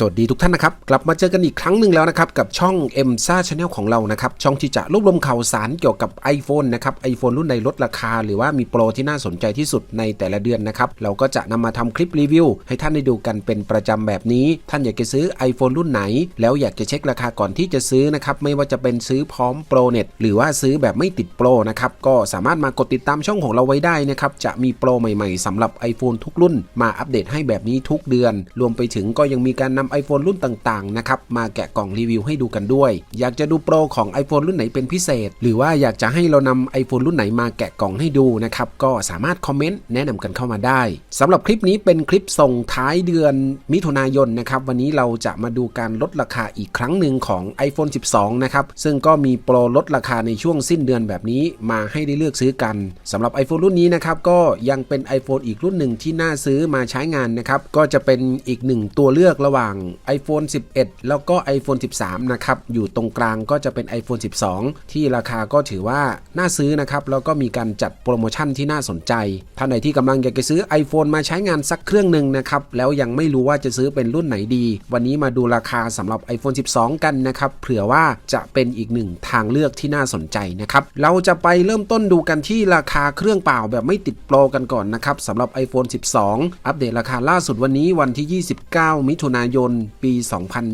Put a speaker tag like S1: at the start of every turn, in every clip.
S1: สวัสดีทุกท่านนะครับ กลับมาเจอกันอีกครั้งหนึ่งแล้วนะครับกับช่อง m อ็มซ่าชาแนลของเรานะครับ ช่องที่จะรวบรวมข่าวสารเกี่ยวกับ iPhone นะครับ iPhone รุ่นใดลดราคา หรือว่ามีโปรที่น่าสนใจที่สุดในแต่ละเดือนนะครับ เราก็จะนำมาทำคลิปรีวิว ให้ท่านได้ดูกันเป็นประจำแบบนี้ ท่านอยากจะซื้อ iPhone รุ่นไหน แล้วอยากจะเช็คราคาก่อนที่จะซื้อนะครับไม่ว่าจะเป็นซื้อพร้อมโปรเน็ตหรือว่าซื้อแบบไม่ติดโปรนะครับก็สามารถมากดติดตามช่องของเราไว้ได้นะครับจะมีโปรใหม่ ๆสำหรับ iPhone ทุกรุ่น มาอัปเดตให้แบบนี้ทุกเดือน รวมไปถึงก็ยังมีการนำ iPhone รุ่นต่างๆนะครับมาแกะกล่องรีวิวให้ดูกันด้วย อยากจะดูโปรของ iPhone รุ่นไหนเป็นพิเศษ หรือว่าอยากจะให้เรานำ iPhone รุ่นไหนมาแกะกล่องให้ดูนะครับก็สามารถคอมเมนต์แนะนำกันเข้ามาได้สำหรับคลิปนี้เป็นคลิปส่งท้ายเดือนมิถุนายนนะครับวันนี้เราจะมาดูการลดราคาอีกครั้งหนึ่งของ iPhone 12 นะครับซึ่งก็มีโปรลดราคาในช่วงสิ้นเดือนแบบนี้มาให้ได้เลือกซื้อกันสำหรับ iPhone รุ่นนี้นะครับก็ยังเป็น iPhone อีกรุ่นหนึ่งที่น่าซื้อมาใช้งานนะครับก็จะเป็นอีกหนึ่งตัวเลือกระหว่าง iPhone 11 แล้วก็ iPhone 13 นะครับ อยู่ตรงกลางก็จะเป็น iPhone 12 ที่ราคาก็ถือว่าน่าซื้อนะครับ แล้วก็มีการจัดโปรโมชั่นที่น่าสนใจ ท่านไหนที่กำลังอยากจะซื้อ iPhone มาใช้งานสักเครื่องหนึ่งนะครับ แล้วยังไม่รู้ว่าจะซื้อเป็นรุ่นไหนดี วันนี้มาดูราคาสำหรับ iPhone 12 กันนะครับ เผื่อว่าจะเป็นอีกหนึ่งทางเลือกที่น่าสนใจนะครับ เราจะไปเริ่มต้นดูกันที่ราคาเครื่องเปล่าแบบไม่ติดโปรกันก่อนนะครับสำหรับ iPhone 12 อัปเดตราคาล่าสุดวันนี้วันที่ 29 มิถุนายนปี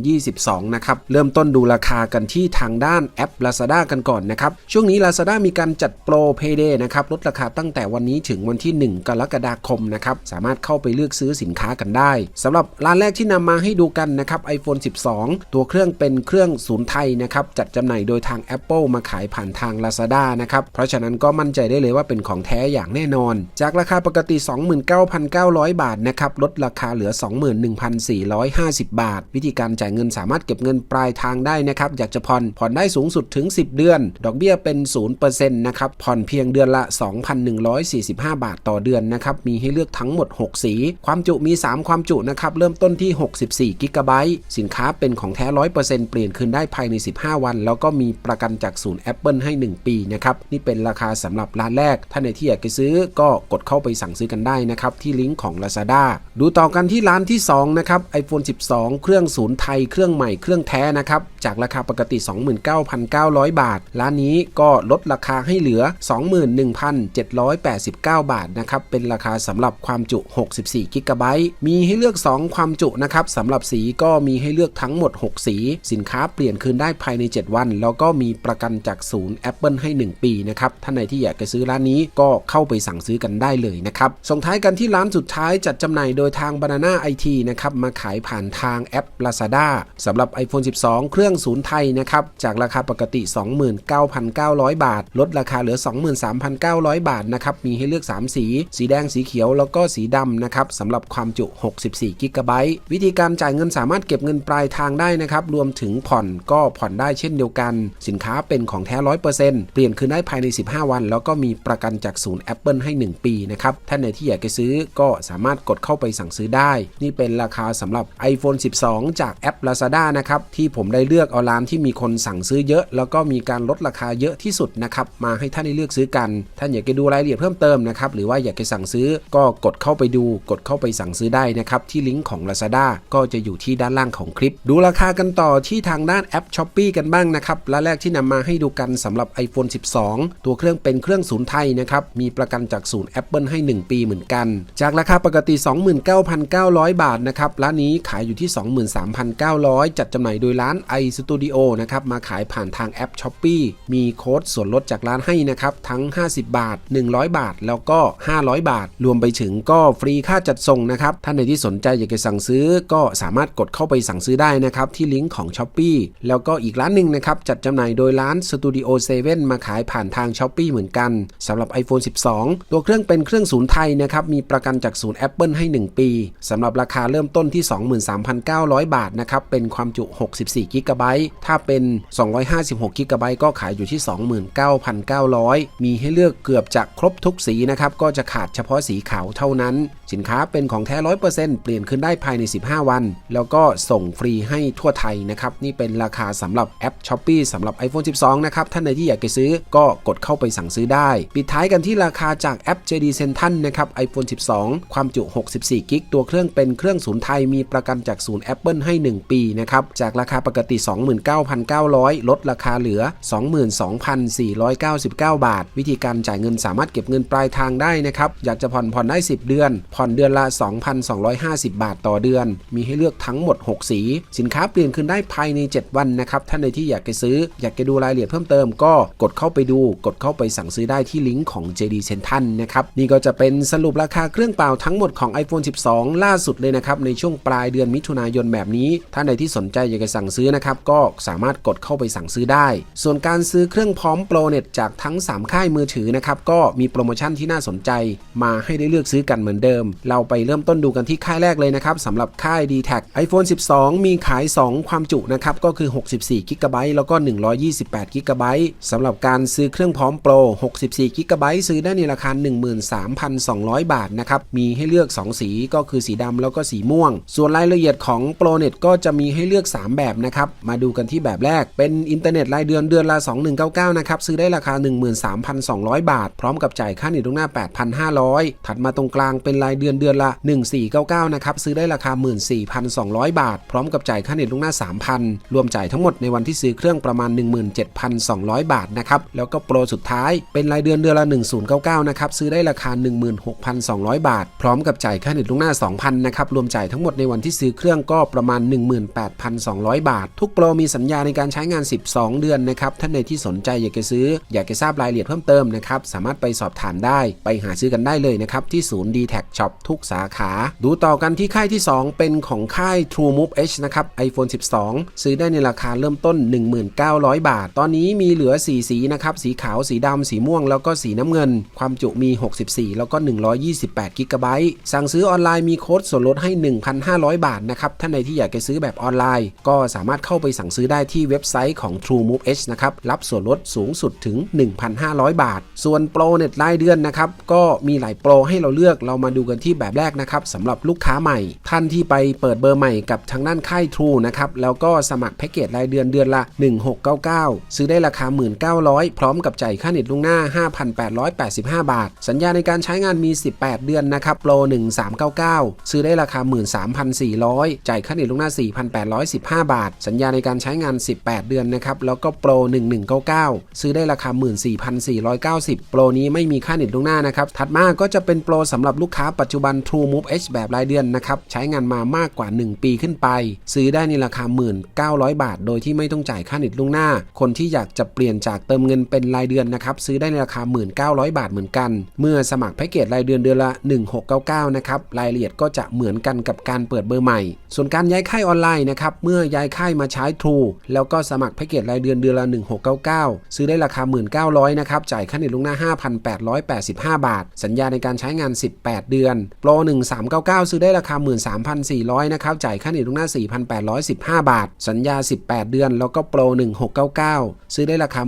S1: 2022 นะครับ เริ่มต้นดูราคากันที่ทางด้านแอป Lazada กันก่อนนะครับ ช่วงนี้ Lazada มีการจัดโปร Payday นะครับ ลดราคาตั้งแต่วันนี้ถึงวันที่ 1 กรกฎาคมนะครับ สามารถเข้าไปเลือกซื้อสินค้ากันได้สำหรับร้านแรกที่นำมาให้ดูกันนะครับ iPhone 12 ตัวเครื่องเป็นเครื่องศูนย์ไทยนะครับจัดจำหน่ายโดยทาง Apple มาขายผ่านทาง Lazada นะครับเพราะฉะนั้นก็มั่นใจได้เลยว่าเป็นของแท้อย่างแน่นอน จากราคาปกติ 29,900 บาทนะครับลดราคาเหลือ 21,450บาท วิธีการจ่ายเงินสามารถเก็บเงินปลายทางได้นะครับ อยากจะผ่อนผ่อนได้สูงสุดถึง 10 เดือน ดอกเบี้ยเป็น 0%นะครับ ผ่อนเพียงเดือนละ 2,145 บาทต่อเดือนนะครับ มีให้เลือกทั้งหมด 6 สี ความจุมี 3 ความจุนะครับ เริ่มต้นที่ 64กิกะไบต์สินค้าเป็นของแท้ 100%เปลี่ยนคืนได้ภายใน 15 วัน แล้วก็มีประกันจากศูนย์ Apple ให้ 1 ปีนะครับ นี่เป็นราคาสำหรับร้านแรกท่านไหนที่อยากจะซื้อก็กดเข้าไปสั่งซื้อกันได้นะครับที่ลิงก์ของ Lazada ดูต่อกันที่ร้านที่2นะครับ iPhone 12เครื่องศูนย์ไทยเครื่องใหม่เครื่องแท้นะครับ จากราคาปกติ 29,900 บาท ร้านนี้ก็ลดราคาให้เหลือ 21,789 บาทนะครับ เป็นราคาสำหรับความจุ 64 กิกะไบต์ มีให้เลือก 2 ความจุนะครับสำหรับสีก็มีให้เลือกทั้งหมด 6 สี สินค้าเปลี่ยนคืนได้ภายใน 7 วัน แล้วก็มีประกันจากศูนย์ Apple ให้ 1 ปีนะครับ ท่านไหนที่อยากจะซื้อร้านนี้ก็เข้าไปสั่งซื้อกันได้เลยนะครับ ส่งท้ายกันที่ร้านสุดท้ายจัดจำหน่ายโดยทาง Banana IT นะครับ มาขายผ่านทางแอป Lazada สำหรับ iPhone 12 เครื่องศูนย์ไทยนะครับจากราคาปกติ 29,900 บาท ลดราคาเหลือ 23,900 บาทนะครับมีให้เลือก 3 สี สีแดงสีเขียวแล้วก็สีดำนะครับสำหรับความจุ 64กิกะไบต์วิธีการจ่ายเงินสามารถเก็บเงินปลายทางได้นะครับรวมถึงผ่อนก็ผ่อนได้เช่นเดียวกัน สินค้าเป็นของแท้ 100%เปลี่ยนคืนได้ภายใน 15 วัน แล้วก็มีประกันจากศูนย์ Apple ให้ 1 ปีนะครับท่านไหนที่อยากจะซื้อก็สามารถกดเข้าไปสั่งซื้อได้ นี่เป็นราคาสำหรับ iPhone 12 จากแอป Lazada นะครับที่ผมได้เลือกเอาร้านที่มีคนสั่งซื้อเยอะ แล้วก็มีการลดราคาเยอะที่สุดนะครับมาให้ท่านได้เลือกซื้อกัน ท่านอยากจะดูรายละเอียดเพิ่มเติมนะครับหรือว่าอยากจะสั่งซื้อก็กดเข้าไปดู กดเข้าไปสั่งซื้อได้นะครับที่ลิงก์ของ Lazada ก็จะอยู่ที่ด้านล่างของคลิป ดูราคากันต่อที่ทางด้านแอป s h o p e e กันบ้างนะครับและแรกที่นำมาให้ดูกันสำหรับ iPhone 12 ตัวเครื่องเป็นเครื่องศูนย์ไทยนะครับมีประกันจากศูนย์ Apple ให้ 1 ปีเหมือนกัน จากราคาปกติ 29,900 บาทนะครับร้านนี้ขายอยู่ที่ 23,900 จัดจำหน่ายโดยร้าน iStudio นะครับ มาขายผ่านทางแอป s h o p e e มีโค้ดส่วนลดจากร้านให้นะครับ ทั้ง 50 บาท 100 บาท แล้วก็ 500 บาท รวมไปถึงก็ฟรีค่าจัดส่งนะครับ ท่านใดที่สนใจอยากจะสั่งซื้อก็สามารถกดเข้าไปสั่งซื้อได้นะครับ ที่ลิงก์ของ s h o p e e แล้วก็อีกร้านหนึ่งนะครับ จัดจำหน่ายโดยร้าน Studio 7 มาขายผ่านทาง s h o p e e เหมือนกันสำหรับ iPhone 12 ตัวเครื่องเป็นเครื่องศูนย์ไทยนะครับมีประกันจากศูนย์ Apple ให้ 1 ปีสำหรับราคาเริ่มต้นที่3,900 บาทนะครับ เป็นความจุ 64กิกะไบต์ถ้าเป็น 256กิกะไบต์ก็ขายอยู่ที่ 29,900 มีให้เลือกเกือบจะครบทุกสีนะครับ ก็จะขาดเฉพาะสีขาวเท่านั้น สินค้าเป็นของแท้ 100%เปลี่ยนขึ้นได้ภายใน 15 วัน แล้วก็ส่งฟรีให้ทั่วไทยนะครับ นี่เป็นราคาสำหรับแอป s h o p e e สำหรับ iPhone 12 นะครับ ท่านใดที่อยากจะซื้อก็กดเข้าไปสั่งซื้อได้ ปิดท้ายกันที่ราคาจากแอป JD Central นะครับ iPhone 12 ความจุ 64กิกตัวเครื่องเป็นเครื่องศูนย์ไทยมีประกันจากจากศูนย์ Apple ให้ 1 ปีนะครับ จากราคาปกติ 29,900 ลดราคาเหลือ 22,499 บาท วิธีการจ่ายเงินสามารถเก็บเงินปลายทางได้นะครับ อยากจะผ่อนผ่อนได้ 10 เดือน ผ่อนเดือนละ 2,250 บาทต่อเดือน มีให้เลือกทั้งหมด 6 สี สินค้าเปลี่ยนคืนได้ภายใน 7 วันนะครับ ท่านใดที่อยากจะซื้อ อยากจะดูรายละเอียดเพิ่มเติมก็กดเข้าไปดู กดเข้าไปสั่งซื้อได้ที่ลิงก์ของ JD Central นะครับนี่ก็จะเป็นสรุปราคาเครื่องเปล่าทั้งหมดของ iPhone 12 ล่าสุดเลยนะครับในช่วงปลายเดือนมิถุนายนแบบนี้ ท่านใดที่สนใจอยากจะสั่งซื้อนะครับ ก็สามารถกดเข้าไปสั่งซื้อได้ ส่วนการซื้อเครื่องพร้อมโปรเน็ตจากทั้ง 3 ค่ายมือถือนะครับ ก็มีโปรโมชั่นที่น่าสนใจ มาให้ได้เลือกซื้อกันเหมือนเดิม เราไปเริ่มต้นดูกันที่ค่ายแรกเลยนะครับสำหรับค่าย d t แท iPhone 12 มีขาย 2 ความจุนะครับก็คือ 64 g b แล้วก็ 128 g b สำหรับการซื้อเครื่องพร้อมโปร 64 g b ซื้อได้ในราคา 13,200 บาทนะครับมีให้เลือก 2 สีก็คือสีดำแล้วก็สีม่วง ส่วนรายละเอียดของโปรเน็ตก็จะมีให้เลือก 3 แบบนะครับ มาดูกันที่แบบแรก เป็นอินเทอร์เน็ตรายเดือนเดือนละ 2199 นะครับ ซื้อได้ราคา 13,200 บาท พร้อมกับจ่ายค่าเน็ตล่วงหน้า 8,500 ถัดมาตรงกลางเป็นรายเดือนเดือนละ 1499 นะครับ ซื้อได้ราคา 14,200 บาท พร้อมกับจ่ายค่าเน็ตล่วงหน้า 3,000 รวมจ่ายทั้งหมดในวันที่ซื้อเครื่องประมาณ 17,200 บาทนะครับ แล้วก็โปรสุดท้ายเป็นรายเดือนเดือนละ 1099 นะครับ ซื้อได้ราคา 16,200 บาท พร้อมกับจ่ายค่าเน็ตล่วงหน้า 2,000 นะครับ รวมจ่ายทั้งหมดในวันที่ซื้อเรื่องก็ประมาณ 18,200 บาท ทุกโปรมีสัญญาในการใช้งาน 12 เดือนนะครับ ท่านใดที่สนใจอยากจะซื้อ อยากจะทราบรายละเอียดเพิ่มเติมนะครับ สามารถไปสอบถามได้ ไปหาซื้อกันได้เลยนะครับ ที่ศูนย์ d t แท Shop ทุกสาขา ดูต่อกันที่ค่ายที่ 2 เป็นของค่าย True Move H นะครับ iPhone 12 ซื้อได้ในราคาเริ่มต้น 1900 บาท ตอนนี้มีเหลือ 4 สีนะครับ สีขาว สีดำ สีม่วง แล้วก็สีน้ำเงิน ความจุมี 64 แล้วก็ 128 g b สั่งซื้อออนไลน์มีโค้ดส่วนลดให้ 1,500 บาทนะครับ ท่านใดที่อยากจะซื้อแบบออนไลน์ ก็สามารถเข้าไปสั่งซื้อได้ที่เว็บไซต์ของ True Move H นะครับ รับส่วนลดสูงสุดถึง 1,500 บาท ส่วนโปรเน็ตรายเดือนนะครับ ก็มีหลายโปรให้เราเลือก เรามาดูกันที่แบบแรกนะครับสำหรับลูกค้าใหม่ ท่านที่ไปเปิดเบอร์ใหม่กับทางด้านค่าย True นะครับ แล้วก็สมัครแพ็กเกจรายเดือนเดือนละ 1699 ซื้อได้ราคา 1,900 พร้อมกับจ่ายค่าเน็ตล่วงหน้า 5,885 บาท สัญญาในการใช้งานมี 18 เดือนนะครับ โปร 1399 ซื้อได้ราคา 13,400จ่ายค่าเน็ตล่วงหน้า 4,815 บาท สัญญาในการใช้งาน 18 เดือนนะครับ แล้วก็โปร 1199 ซื้อได้ราคา 14,490 โปรนี้ไม่มีค่าเน็ตล่วงหน้านะครับ ถัดมาก็จะเป็นโปรสำหรับลูกค้าปัจจุบัน True Move H แบบรายเดือนนะครับ ใช้งานมามากกว่า 1 ปีขึ้นไป ซื้อได้ในราคา 1,900 บาท โดยที่ไม่ต้องจ่ายค่าเน็ตล่วงหน้า คนที่อยากจะเปลี่ยนจากเติมเงินเป็นรายเดือนนะครับซื้อได้ในราคา 1,900 บาทเหมือนกัน เมื่อสมัครแพ็กเกจรายเดือนเดือนละ 1699 นะครับรายละเอียดก็จะเหมือนกันกับการเปิดเบอร์ใหม่ส่วนการย้ายค่ายออนไลน์นะครับ เมื่อย้ายค่ายมาใช้ True แล้วก็สมัครแพ็กเกจรายเดือนเดือนละ 1699 ซื้อได้ราคา 1,900 นะครับ จ่ายค่าเน็ตล่วงหน้า 5,885 บาท สัญญาในการใช้งาน 18 เดือน โปร 1399 ซื้อได้ราคา 13,400 นะครับ จ่ายค่าเน็ตล่วงหน้า 4,815 บาท สัญญา 18 เดือน แล้วก็โปร 1699 ซื้อได้ราคา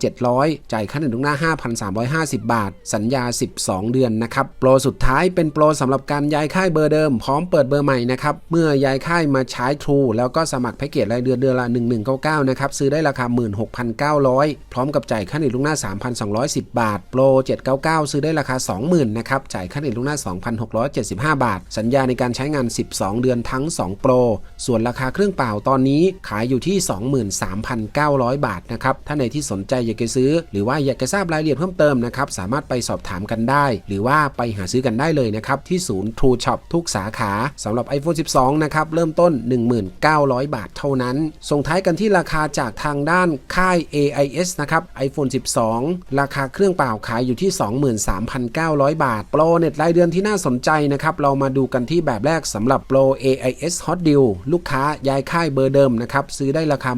S1: 13,700 จ่ายค่าเน็ตล่วงหน้า 5,350 บาท สัญญา 12 เดือนนะครับ โปรสุดท้ายเป็นโปรสำหรับการย้ายค่ายเบอร์เดิม พร้อมเปิดเบอร์ใหม่นะครับเมื่อย้ายค่ายมาใช้ True แล้วก็สมัครแพ็กเกจรายเดือนเดือนละ 1199 นะครับ ซื้อได้ราคา 16,900 พร้อมกับจ่ายค่าเน็ตล่วงหน้า 3,210 บาท โปร 799 ซื้อได้ราคา 20,000 นะครับ จ่ายค่าเน็ตล่วงหน้า 2,675 บาท สัญญาในการใช้งาน 12 เดือนทั้ง 2 โปร ส่วนราคาเครื่องเปล่าตอนนี้ขายอยู่ที่ 23,900 บาทนะครับ ถ้าในที่สนใจอยากจะซื้อ หรือว่าอยากจะทราบรายละเอียดเพิ่มเติมนะครับ สามารถไปสอบถามกันได้ หรือว่าไปหาซื้อกันได้เลยนะครับที่ศูนย์ True Shop ทุกสาขาสำหรับ iPhone 12นะครับ เริ่มต้น 19,000 บาทเท่านั้น ส่งท้ายกันที่ราคาจากทางด้านค่าย AIS นะครับ iPhone 12 ราคาเครื่องเปล่าขายอยู่ที่ 23,900 บาท โปรเน็ตรายเดือนที่น่าสนใจนะครับ เรามาดูกันที่แบบแรกสำหรับโปร AIS Hot Deal ลูกค้าย้ายค่ายเบอร์เดิมนะครับ ซื้อได้ราคา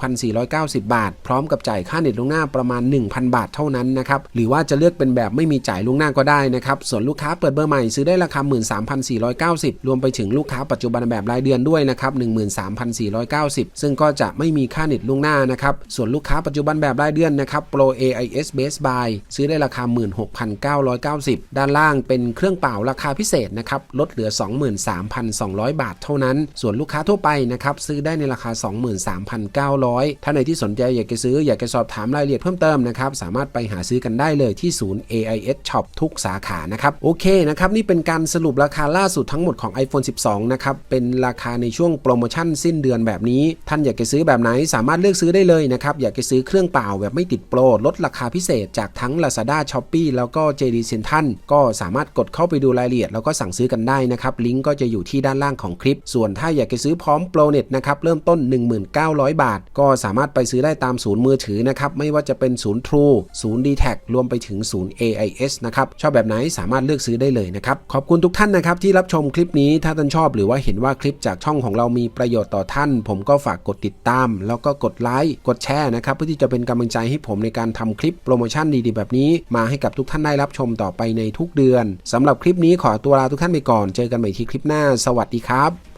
S1: 12,490 บาท พร้อมกับจ่ายค่าเน็ตล่วงหน้าประมาณ 1,000 บาทเท่านั้นนะครับ หรือว่าจะเลือกเป็นแบบไม่มีจ่ายล่วงหน้าก็ได้นะครับ ส่วนลูกค้าเปิดเบอร์ใหม่ซื้อได้ราคา 13,490 รวมไปถึงลูกค้าปัจจุบันแบบรายเดือนด้วยนะครับ13,490 ซึ่งก็จะไม่มีค่าเน็ตล่วงหน้านะครับ ส่วนลูกค้าปัจจุบันแบบรายเดือนนะครับโปร AIS Best Buy ซื้อได้ราคา 16,990 ด้านล่างเป็นเครื่องเป่าราคาพิเศษนะครับ ลดเหลือ 23,200 บาทเท่านั้น ส่วนลูกค้าทั่วไปนะครับ ซื้อได้ในราคา 23,900 ถ้าในที่สนใจอยากจะซื้ออยากจะสอบถามรายละเอียดเพิ่มเติมนะครับ สามารถไปหาซื้อกันได้เลยที่ศูนย์ AIS Shop ทุกสาขานะครับ โอเคนะครับ นี่เป็นการสรุปราคาล่าสุดทั้งหมดของ iPhone 12 นะครับนะครับ เป็นราคาในช่วงโปรโมชั่นสิ้นเดือนแบบนี้ ท่านอยากจะซื้อแบบไหนสามารถเลือกซื้อได้เลยนะครับ อยากจะซื้อเครื่องเปล่าแบบไม่ติดโปร ลดราคาพิเศษจากทั้ง Lazada Shopee แล้วก็ JD Central ก็สามารถกดเข้าไปดูรายละเอียด แล้วก็สั่งซื้อกันได้นะครับ ลิงก์ก็จะอยู่ที่ด้านล่างของคลิป ส่วนถ้าอยากจะซื้อพร้อมโปรเน็ตนะครับเริ่มต้น 1900 บาท ก็สามารถไปซื้อได้ตามศูนย์มือถือนะครับไม่ว่าจะเป็นศูนย์ True ศูนย์ d t แทรวมไปถึงศูนย์ AIS นะครับชอบแบบไหนสามารถเลือกซื้อได้เลยนะครับขอบคุณทุกท่านนะครับที่รับชมคลิปนี้ถ้าท่านชอบหรือว่าเห็นว่าคลิปจากช่องของเรามีประโยชน์ต่อท่าน ผมก็ฝากกดติดตาม แล้วก็กดไลค์กดแชร์นะครับเพื่อที่จะเป็นกำลังใจให้ผมในการทำคลิปโปรโมชั่นดีๆแบบนี้ มาให้กับทุกท่านได้รับชมต่อไปในทุกเดือนสำหรับคลิปนี้ขอตัวลาทุกท่านไปก่อน เจอกันใหม่ที่คลิปหน้า สวัสดีครับ